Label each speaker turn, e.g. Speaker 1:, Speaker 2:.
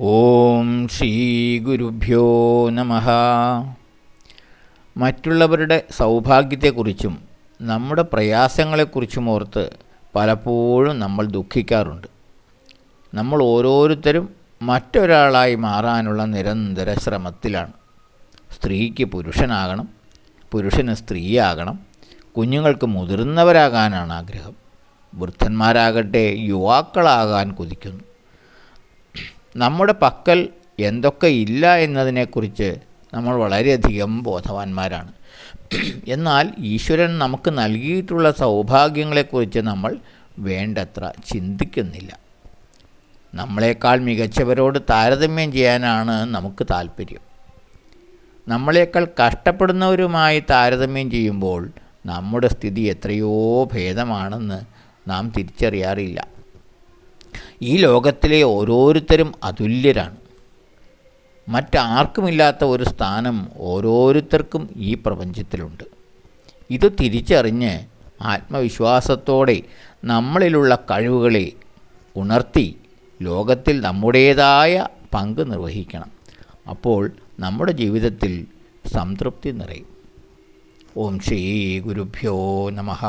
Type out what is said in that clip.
Speaker 1: ഓം ശ്രീ ഗുരുഭ്യോ നമ. മറ്റുള്ളവരുടെ സൗഭാഗ്യത്തെക്കുറിച്ചും നമ്മുടെ പ്രയാസങ്ങളെക്കുറിച്ചും ഓർത്ത് പലപ്പോഴും നമ്മൾ ദുഃഖിക്കാറുണ്ട്. നമ്മൾ ഓരോരുത്തരും മറ്റൊരാളായി മാറാനുള്ള നിരന്തര ശ്രമത്തിലാണ്. സ്ത്രീക്ക് പുരുഷനാകണം പുരുഷന് സ്ത്രീയാകണം കുഞ്ഞുങ്ങൾക്ക് മുതിർന്നവരാകാനാണ് ആഗ്രഹം. വൃദ്ധന്മാരാകട്ടെ യുവാക്കളാകാൻ കൊതിക്കുന്നു. നമ്മുടെ പക്കൽ എന്തൊക്കെ ഇല്ല എന്നതിനെക്കുറിച്ച് നമ്മൾ വളരെയധികം ബോധവാന്മാരാണ്. എന്നാൽ ഈശ്വരൻ നമുക്ക് നൽകിയിട്ടുള്ള സൗഭാഗ്യങ്ങളെക്കുറിച്ച് നമ്മൾ വേണ്ടത്ര ചിന്തിക്കുന്നില്ല. നമ്മളെക്കാൾ മികച്ചവരോട് താരതമ്യം ചെയ്യാനാണ് നമുക്ക് താല്പര്യം നമ്മളെക്കാൾ കഷ്ടപ്പെടുന്നവരുമായി താരതമ്യം ചെയ്യുമ്പോൾ നമ്മുടെ സ്ഥിതി എത്രയോ ഭേദമാണെന്ന് നാം തിരിച്ചറിയാറില്ല. ഈ ലോകത്തിലെ ഓരോരുത്തരും അതുല്യരാണ്. മറ്റാർക്കുമില്ലാത്ത ഒരു സ്ഥാനം ഓരോരുത്തർക്കും ഈ പ്രപഞ്ചത്തിലുണ്ട്. ഇത് തിരിച്ചറിഞ്ഞ് ആത്മവിശ്വാസത്തോടെ നമ്മളിലുള്ള കഴിവുകളെ ഉണർത്തി ലോകത്തിൽ നമ്മുടേതായ പങ്ക് നിർവഹിക്കണം. അപ്പോൾ നമ്മുടെ ജീവിതത്തിൽ സംതൃപ്തി നിറയും. ഓം ശ്രീ ഗുരുഭ്യോ നമഃ.